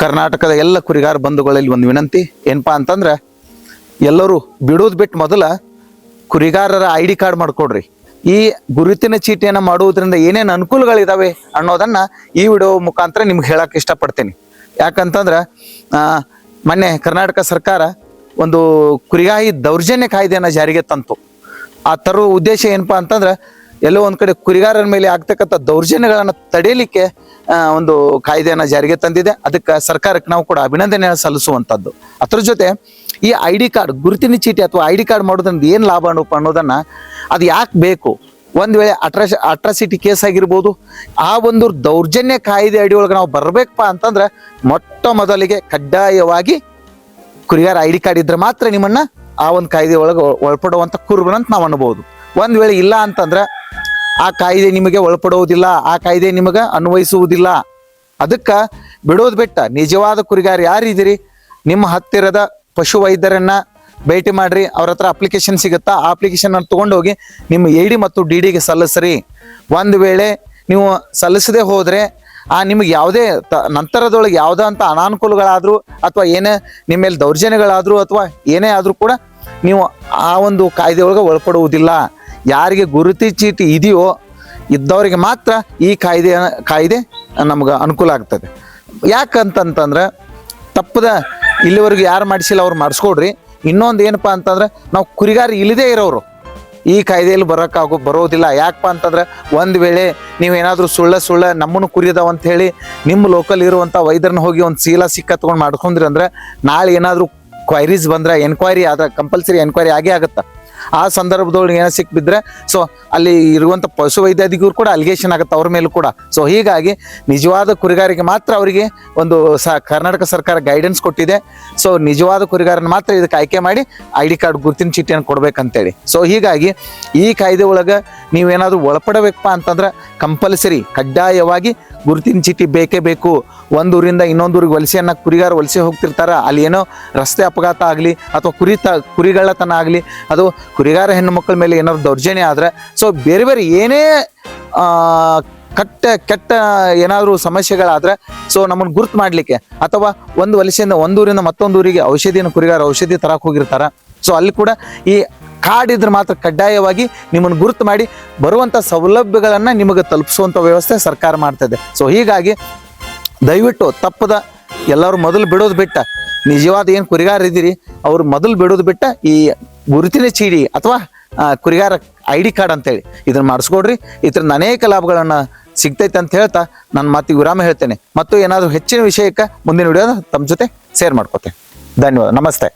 ಕರ್ನಾಟಕದ ಎಲ್ಲ ಕುರಿಗಾರ ಬಂಧುಗಳಲ್ಲಿ ಒಂದು ವಿನಂತಿ, ಏನಪ್ಪಾ ಅಂತಂದ್ರೆ ಎಲ್ಲರೂ ಬಿಡೋದು ಬಿಟ್ಟು ಮೊದಲ ಕುರಿಗಾರರ ಐ ಡಿ ಕಾರ್ಡ್ ಮಾಡ್ಕೊಡ್ರಿ. ಈ ಗುರುತಿನ ಚೀಟಿಯನ್ನು ಮಾಡುವುದರಿಂದ ಏನೇನು ಅನುಕೂಲಗಳಿದಾವೆ ಅನ್ನೋದನ್ನ ಈ ವಿಡಿಯೋ ಮುಖಾಂತರ ನಿಮ್ಗೆ ಹೇಳಕ್ಕೆ ಇಷ್ಟಪಡ್ತೀನಿ. ಯಾಕಂತಂದ್ರೆ ಮೊನ್ನೆ ಕರ್ನಾಟಕ ಸರ್ಕಾರ ಒಂದು ಕುರಿಗಾಯಿ ದೌರ್ಜನ್ಯ ಕಾಯ್ದೆಯನ್ನು ಜಾರಿಗೆ ತಂತು. ಆ ತರುವ ಉದ್ದೇಶ ಏನಪ್ಪಾ ಅಂತಂದ್ರೆ ಎಲ್ಲೋ ಒಂದ್ ಕಡೆ ಕುರಿಗಾರರ ಮೇಲೆ ಆಗ್ತಕ್ಕಂಥ ದೌರ್ಜನ್ಯಗಳನ್ನು ತಡೆಯಲಿಕ್ಕೆ ಒಂದು ಕಾಯ್ದೆಯನ್ನು ಜಾರಿಗೆ ತಂದಿದೆ. ಅದಕ್ಕೆ ಸರ್ಕಾರಕ್ಕೆ ನಾವು ಕೂಡ ಅಭಿನಂದನೆ ಸಲ್ಲಿಸುವಂಥದ್ದು ಅದ್ರ ಜೊತೆ ಈ ಐ ಡಿ ಕಾರ್ಡ್, ಗುರುತಿನ ಚೀಟಿ ಅಥವಾ ಐ ಡಿ ಕಾರ್ಡ್ ಮಾಡೋದ್ರಿಂದ ಏನು ಲಾಭ ಅನ್ನೋಪ್ಪ ಅನ್ನೋದನ್ನ ಅದು ಯಾಕೆ ಬೇಕು? ಒಂದ್ ವೇಳೆ ಅಟ್ರಾಸ್ ಅಟ್ರಾಸಿಟಿ ಕೇಸ್ ಆಗಿರ್ಬೋದು, ಆ ಒಂದು ದೌರ್ಜನ್ಯ ಕಾಯ್ದೆ ಅಡಿಯೊಳಗೆ ನಾವು ಬರಬೇಕಪ್ಪ ಅಂತಂದ್ರೆ ಮೊಟ್ಟ ಮೊದಲಿಗೆ ಕಡ್ಡಾಯವಾಗಿ ಕುರಿಗಾರ ಐ ಡಿ ಕಾರ್ಡ್ ಇದ್ರೆ ಮಾತ್ರ ನಿಮ್ಮನ್ನ ಆ ಒಂದು ಕಾಯ್ದೆ ಒಳಗೆ ಒಳಪಡುವಂತ ಕುರುಬನಂತ ನಾವು ಅನ್ಬೋದು. ಒಂದ್ ವೇಳೆ ಇಲ್ಲ ಅಂತಂದ್ರೆ ಆ ಕಾಯ್ದೆ ನಿಮಗೆ ಒಳಪಡುವುದಿಲ್ಲ, ಆ ಕಾಯ್ದೆ ನಿಮಗೆ ಅನ್ವಯಿಸುವುದಿಲ್ಲ. ಅದಕ್ಕೆ ಬಿಡೋದು ಬಿಟ್ಟ, ನಿಜವಾದ ಕುರಿಗಾರ ಯಾರಿದ್ದೀರಿ ನಿಮ್ಮ ಹತ್ತಿರದ ಪಶು ವೈದ್ಯರನ್ನ ಭೇಟಿ ಮಾಡ್ರಿ, ಅವ್ರ ಹತ್ರ ಅಪ್ಲಿಕೇಶನ್ ಸಿಗುತ್ತಾ? ಆ ಅಪ್ಲಿಕೇಶನ್ ತಗೊಂಡೋಗಿ ನಿಮ್ಮ ಎ ಡಿ ಮತ್ತು ಡಿ ಡಿಗೆ ಸಲ್ಲಿಸ್ರಿ. ಒಂದು ವೇಳೆ ನೀವು ಸಲ್ಲಿಸದೆ ಹೋದ್ರೆ, ಆ ನಿಮಗೆ ಯಾವುದೇ ತ- ನಂತರದೊಳಗೆ ಯಾವುದೇ ಅಂತ ಅನಾನುಕೂಲಗಳಾದರೂ ಅಥವಾ ಏನೇ ನಿಮ್ಮ ಮೇಲೆ ದೌರ್ಜನ್ಯಗಳಾದರೂ ಅಥವಾ ಏನೇ ಆದರೂ ಕೂಡ ನೀವು ಆ ಒಂದು ಕಾಯ್ದೆ ಒಳಗೆ ಒಳಪಡುವುದಿಲ್ಲ. ಯಾರಿಗೆ ಗುರುತಿ ಚೀಟಿ ಇದೆಯೋ ಇದ್ದವರಿಗೆ ಮಾತ್ರ ಈ ಕಾಯ್ದೆ ಕಾಯ್ದೆ ನಮ್ಗೆ ಅನುಕೂಲ ಆಗ್ತದೆ. ಯಾಕಂತಂತಂದ್ರೆ ತಪ್ಪದ ಇಲ್ಲಿವರೆಗೂ ಯಾರು ಮಾಡಿಸಿಲ್ಲ ಅವ್ರು ಮಾಡಿಸ್ಕೊಡ್ರಿ. ಇನ್ನೊಂದು ಏನಪ್ಪ ಅಂತಂದ್ರೆ ನಾವು ಕುರಿಗಾರ ಇಲ್ಲದೇ ಇರೋರು. ಈ ಕಾಯ್ದೆಯಲ್ಲಿ ಬರೋಕ್ಕಾಗೋ ಬರೋದಿಲ್ಲ. ಯಾಕಪ್ಪ ಅಂತಂದ್ರೆ ಒಂದು ವೇಳೆ ನೀವೇನಾದರೂ ಸುಳ್ಳ ಸುಳ್ಳ ನಮ್ಮನ್ನು ಕುರಿದಾವ ಅಂತ ಹೇಳಿ ನಿಮ್ಮ ಲೋಕಲ್ ಇರುವಂಥ ವೈದ್ಯರನ್ನ ಹೋಗಿ ಒಂದು ಸೀಲ ಸಿಕ್ಕ ತೊಗೊಂಡು ಮಾಡ್ಕೊಂಡ್ರಿ ಅಂದ್ರೆ ನಾಳೆ ಏನಾದರೂ ಕ್ವೈರೀಸ್ ಬಂದ್ರೆ ಎನ್ಕ್ವೈರಿ ಆದ್ರೆ ಕಂಪಲ್ಸರಿ ಎನ್ಕ್ವೈರಿ ಆಗೇ ಆಗುತ್ತಾ? ಆ ಸಂದರ್ಭದೊಳಗೆ ಏನೋ ಸಿಕ್ಬಿದ್ರೆ ಸೊ ಅಲ್ಲಿ ಇರುವಂಥ ಪಶು ಕೂಡ ಅಲಿಗೇಷನ್ ಆಗುತ್ತೆ ಅವ್ರ ಮೇಲೂ ಕೂಡ. ಸೊ ಹೀಗಾಗಿ ನಿಜವಾದ ಕುರಿಗಾರಿಗೆ ಮಾತ್ರ ಅವರಿಗೆ ಒಂದು ಸ, ಕರ್ನಾಟಕ ಸರ್ಕಾರ ಗೈಡೆನ್ಸ್ ಕೊಟ್ಟಿದೆ. ಸೊ ನಿಜವಾದ ಕುರಿಗಾರನ ಮಾತ್ರ ಇದಕ್ಕೆ ಆಯ್ಕೆ ಮಾಡಿ ಐ ಡಿ ಕಾರ್ಡ್ ಗುರುತಿನ ಚೀಟಿಯನ್ನು ಕೊಡ್ಬೇಕಂತೇಳಿ. ಸೊ ಹೀಗಾಗಿ ಈ ಕಾಯ್ದೆ ಒಳಗೆ ನೀವೇನಾದರೂ ಒಳಪಡಬೇಕಪ್ಪ ಅಂತಂದ್ರೆ ಕಂಪಲ್ಸರಿ ಕಡ್ಡಾಯವಾಗಿ ಗುರುತಿನ ಚೀಟಿ ಬೇಕೇ ಬೇಕು. ಒಂದು ಊರಿಂದ ಇನ್ನೊಂದು ಊರಿಗೆ ವಲಸೆಯನ್ನ ಕುರಿಗಾರ ವಲಸೆ ಹೋಗ್ತಿರ್ತಾರೆ, ಅಲ್ಲಿ ಏನೋ ರಸ್ತೆ ಅಪಘಾತ ಆಗಲಿ ಅಥವಾ ಕುರಿ ತ ಕುರಿಗಳತನ ಆಗಲಿ, ಅದು ಕುರಿಗಾರ ಹೆಣ್ಣು ಮಕ್ಕಳ ಮೇಲೆ ಏನಾದ್ರು ದೌರ್ಜನ್ಯ ಆದರೆ ಸೊ ಬೇರೆ ಬೇರೆ ಏನೇ ಕಟ್ಟ, ಕೆಟ್ಟ ಏನಾದರೂ ಸಮಸ್ಯೆಗಳಾದರೆ ಸೊ ನಮ್ಮನ್ನು ಗುರ್ತು ಮಾಡಲಿಕ್ಕೆ, ಅಥವಾ ಒಂದು ವಲಸೆಯಿಂದ ಒಂದು ಊರಿಂದ ಮತ್ತೊಂದು ಊರಿಗೆ ಔಷಧಿಯನ್ನು ಕುರಿಗಾರ ಔಷಧಿ ತರಕ್ಕೆ ಹೋಗಿರ್ತಾರೆ ಸೊ ಅಲ್ಲಿ ಕೂಡ ಈ ಕಾಡಿದ್ರೆ ಮಾತ್ರ ಕಡ್ಡಾಯವಾಗಿ ನಿಮ್ಮನ್ನು ಗುರುತು ಮಾಡಿ ಬರುವಂಥ ಸೌಲಭ್ಯಗಳನ್ನು ನಿಮಗೆ ತಲುಪಿಸುವಂಥ ವ್ಯವಸ್ಥೆ ಸರ್ಕಾರ ಮಾಡ್ತದೆ ಸೊ ಹೀಗಾಗಿ ದಯವಿಟ್ಟು ತಪ್ಪದ ಎಲ್ಲರೂ ಮೊದಲು ಬಿಡೋದು ಬಿಟ್ಟ. ನಿಜವಾದ ಏನು ಕುರಿಗಾರ ಇದ್ದೀರಿ? ಅವ್ರು ಮೊದಲು ಬಿಡೋದು ಬಿಟ್ಟ ಈ ಗುರುತಿನ ಚೀಡಿ ಅಥವಾ ಕುರಿಗಾರ ಐ ಡಿ ಕಾರ್ಡ್ ಅಂತೇಳಿ. ಇದನ್ನ ಮಾಡಿಸ್ಕೊಡ್ರಿ. ಇದರಿಂದ ಅನೇಕ ಲಾಭಗಳನ್ನು ಸಿಗ್ತೈತೆ ಅಂತ ಹೇಳ್ತಾ ನನ್ನ ಮತ್ತೆ ವಿರಾಮ ಹೇಳ್ತೇನೆ. ಮತ್ತು ಏನಾದರೂ ಹೆಚ್ಚಿನ ವಿಷಯಕ್ಕೆ ಮುಂದಿನ ವಿಡಿಯೋದ ತಮ್ಮ ಜೊತೆ ಶೇರ್ ಮಾಡ್ಕೋತೇನೆ. ಧನ್ಯವಾದ. ನಮಸ್ತೆ.